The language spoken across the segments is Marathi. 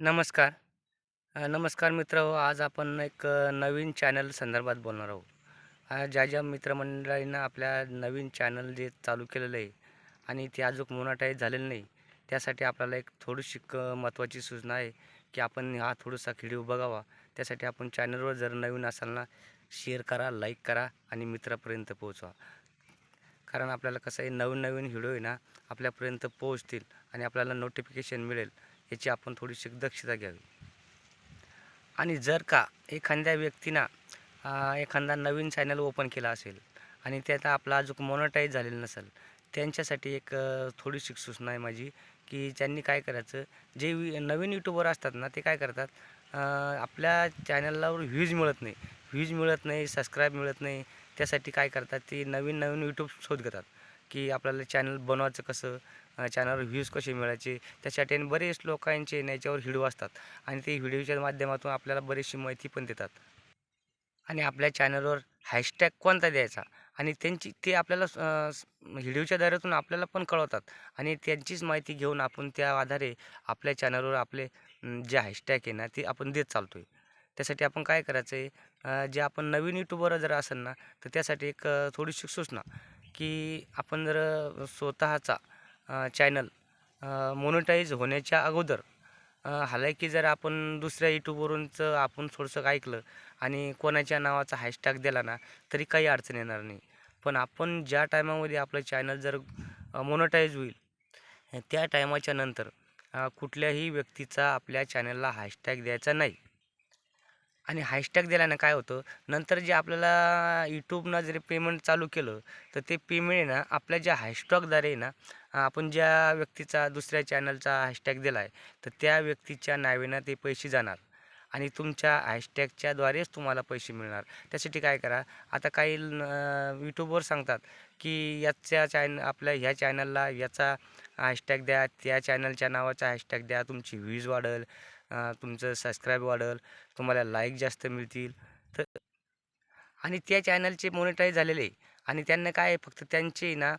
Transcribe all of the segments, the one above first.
नमस्कार. नमस्कार मित्र. हो आज आपण एक नवीन चॅनल संदर्भात बोलणार आहोत. ज्या ज्या मित्रमंडळींना आपल्या नवीन चॅनल जे चालू केलेलं आहे आणि ते अजून मोनाटाईज झालेलं नाही त्यासाठी आपल्याला एक थोडीशी क महत्त्वाची सूचना आहे की आपण हा थोडासा व्हिडिओ बघावा. त्यासाठी आपण चॅनलवर जर नवीन असाल ना शेअर करा लाईक करा आणि मित्रापर्यंत पोहोचवा. कारण आपल्याला कसं आहे नवीन नवीन व्हिडिओ आहे ना आपल्यापर्यंत पोहोचतील आणि आपल्याला नोटिफिकेशन मिळेल. याची आपण थोडीशी दक्षता घ्यावी. आणि जर का एखाद्या व्यक्तीनं एखादा नवीन चॅनल ओपन केला असेल आणि त्यात आपला अजून मोनोटाईज झालेलं नसेल त्यांच्यासाठी एक थोडीशी सूचना आहे माझी की त्यांनी काय करायचं जे नवीन यूट्यूबर असतात ना ते काय करतात आपल्या चॅनलवर व्ह्यूज मिळत नाही. व्ह्यूज मिळत नाही सबस्क्राईब मिळत नाही. त्यासाठी काय करतात ते नवीन नवीन यूट्यूब शोध घेतात. की आपल्याला चॅनल बनवायचं कसं? चॅनलवर व्ह्यूज कसे मिळायचे? त्यासाठी आणि बरेच लोकांचे याच्यावर व्हिडिओ असतात. आणि ते व्हिडिओच्या माध्यमातून आपल्याला बरीचशी माहिती पण देतात. आणि आपल्या चॅनलवर हॅशटॅग कोणता द्यायचा? आणि त्यांची ते आपल्याला व्हिडिओच्या द्वारातून आपल्याला पण कळवतात. आणि त्यांचीच माहिती घेऊन आपण त्या आधारे आपल्या चॅनलवर आपले जे हॅशटॅग आहे ना ते आपण देत चालतो आहे त्यासाठी आपण काय करायचं आहे जे आपण नवीन यूट्यूबर जर असेल ना तर त्यासाठी एक थोडीशी सूचना. की आपण जर स्वतःचा चॅनल मोनोटाईज होण्याच्या अगोदर हालाकी जर आपण दुसऱ्या यूट्यूबवरूनचं आपण थोडंसं ऐकलं आणि कोणाच्या नावाचा हॅशटॅग दिला ना तरी काही अडचण येणार नाही. पण आपण ज्या टायमामध्ये आपलं चॅनल जर मोनोटाईज होईल त्या टायमाच्या नंतर कुठल्याही व्यक्तीचा आपल्या चॅनलला हॅशटॅग द्यायचा नाही. आणि हॅशटॅग दिल्यानं काय होतं नंतर जे आपल्याला यूट्यूबनं जरी पेमेंट चालू केलं तर ते पेमेंट आहे ना आपल्या ज्या हॅशटॅगद्वारे आहे ना आपण ज्या व्यक्तीचा दुसऱ्या चॅनलचा हॅशटॅग दिला आहे तर त्या व्यक्तीच्या नावेनं ते पैसे जाणार. आणि तुमच्या हॅशटॅगच्याद्वारेच तुम्हाला पैसे मिळणार. त्यासाठी काय करा आता काही यूट्यूबवर सांगतात की याच्या चॅन आपल्या ह्या चॅनलला याचा हॅशटॅग द्या त्या चॅनलच्या नावाचा हॅशटॅग द्या तुमची व्ह्यूज वाढेल तुमचं सबस्क्राईब वाढेल तुम्हाला लाईक जास्त मिळतील. तर आणि त्या चॅनलचे मोनिटाईज झालेले आहे. आणि त्यांना काय आहे फक्त त्यांचे ना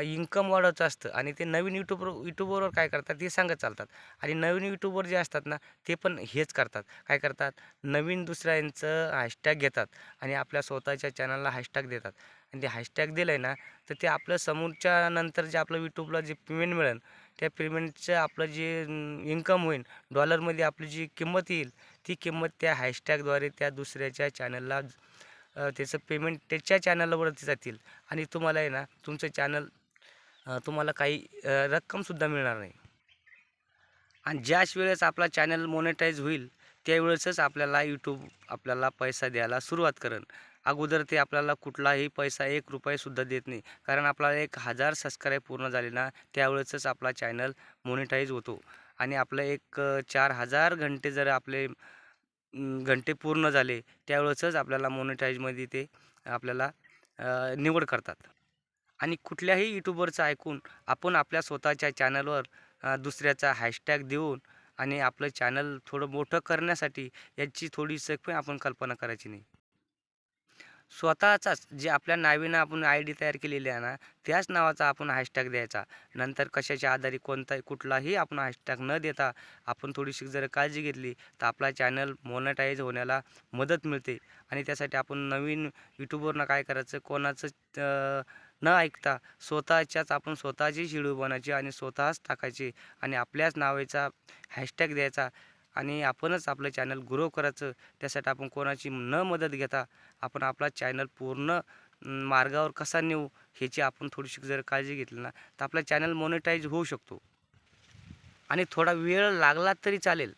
इन्कम वाढवायचं असतं. आणि ते नवीन यूट्यूबर यूट्यूबरवर काय करतात ते सांगत चालतात. आणि नवीन यूट्यूबर जे असतात ना ते पण हेच करतात. काय करतात? नवीन दुसऱ्यांचं हॅशटॅग घेतात. आणि आपल्या स्वतःच्या चॅनलला हॅशटॅग देतात. आणि ते हॅशटॅग दिलं आहे ना तर ते आपलं समोरच्या नंतर जे आपलं यूट्यूबला जे पेमेंट मिळेल त्या पेमेंटचं आपलं जे इन्कम होईल डॉलरमध्ये आपली जी किंमत येईल ती किंमत त्या हॅशटॅगद्वारे त्या दुसऱ्याच्या चॅनलला त्याचं पेमेंट त्याच्या चॅनलवरती जातील. आणि तुम्हाला आहे ना तुमचं चॅनल तुम्हाला काही रक्कमसुद्धा मिळणार नाही. आणि ज्याच वेळेस आपला चॅनल मोनेटाईज होईल त्यावेळेसच आपल्याला यूट्यूब आपल्याला पैसा द्यायला सुरुवात करेल अगोदर ते आपल्याला कुठलाही पैसा एक रुपयासुद्धा देत नाही. कारण आपल्याला एक हजार सबस्क्राईब पूर्ण झाले ना त्यावेळेसच आपला चॅनल मोनिटाईज होतो. आणि आपलं एक चार हजार घंटे जर आपले घंटे पूर्ण झाले त्यावेळेसच आपल्याला मोनिटाईजमध्ये ते आपल्याला निवड करतात. आणि कुठल्याही यूट्यूबरचं ऐकून आपण आपल्या स्वतःच्या चॅनलवर दुसऱ्याचा हॅशटॅग देऊन आणि आपलं चॅनल थोडं मोठं करण्यासाठी याची थोडीसं पण आपण कल्पना करायची नाही. स्वतःचाच जे आपल्या नावीनं आपण आय डी तयार केलेली आहे ना त्याच नावाचा आपण हॅशटॅग द्यायचा. नंतर कशाच्या आधारे कोणताही कुठलाही आपण हॅशटॅग न देता आपण थोडीशी जर काळजी घेतली तर आपला चॅनल मोनटाईज होण्याला मदत मिळते. आणि त्यासाठी आपण नवीन यूट्यूबवरनं काय करायचं कोणाचं न ऐकता स्वतःच्याच आपण स्वतःची शिडू बनायची आणि स्वतःच टाकायची आणि आपल्याच नावाचा हॅशटॅग द्यायचा. आणि आपणच आपलं चॅनल ग्रो करायचं त्यासाठी आपण कोणाची न मदत घेता आपण आपला चॅनल पूर्ण मार्गावर कसा नेऊ ह्याची आपण थोडीशी जर काळजी घेतली ना तर आपला चॅनल मोनेटाईज होऊ शकतो. आणि थोडा वेळ लागला तरी चालेल.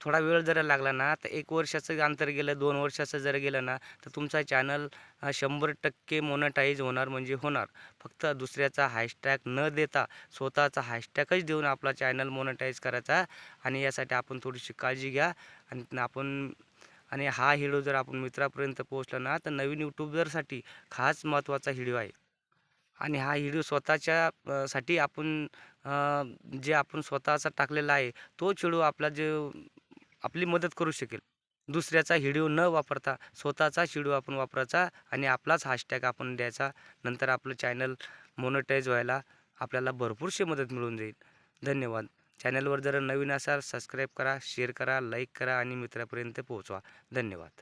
थोडा वेळ जर लागला ना तर एक वर्षाचं अंतर गेलं दोन वर्षाचं जर गेलं ना तर तुमचा चॅनल शंभर टक्के मोनटाईज होणार म्हणजे होणार. फक्त दुसऱ्याचा हॅशटॅग न देता स्वतःचा हॅशटॅगच देऊन आपला चॅनल मोनटाईज करायचा आणि यासाठी आपण थोडीशी काळजी घ्या. आणि आपण आणि हा व्हिडिओ जर आपण मित्रापर्यंत पोहोचला ना तर नवीन यूट्यूबरसाठी खास महत्त्वाचा व्हिडिओ आहे. आणि हा व्हिडिओ स्वतःच्या साठी आपण जे आपण स्वतःचा टाकलेला आहे तोच व्हिडिओ आपला जे आपली मदत करू शकेल. दुसऱ्याचा हिडिओ न वापरता स्वतःचाच हिडिओ आपण वापरायचा आणि आपलाच हॅशटॅग आपण द्यायचा. नंतर आपलं चॅनल मोनटाईज व्हायला आपल्याला भरपूरशी मदत मिळून जाईल. धन्यवाद. चॅनलवर जर नवीन असाल सबस्क्राईब करा शेअर करा लाईक करा आणि मित्रापर्यंत पोहोचवा. धन्यवाद.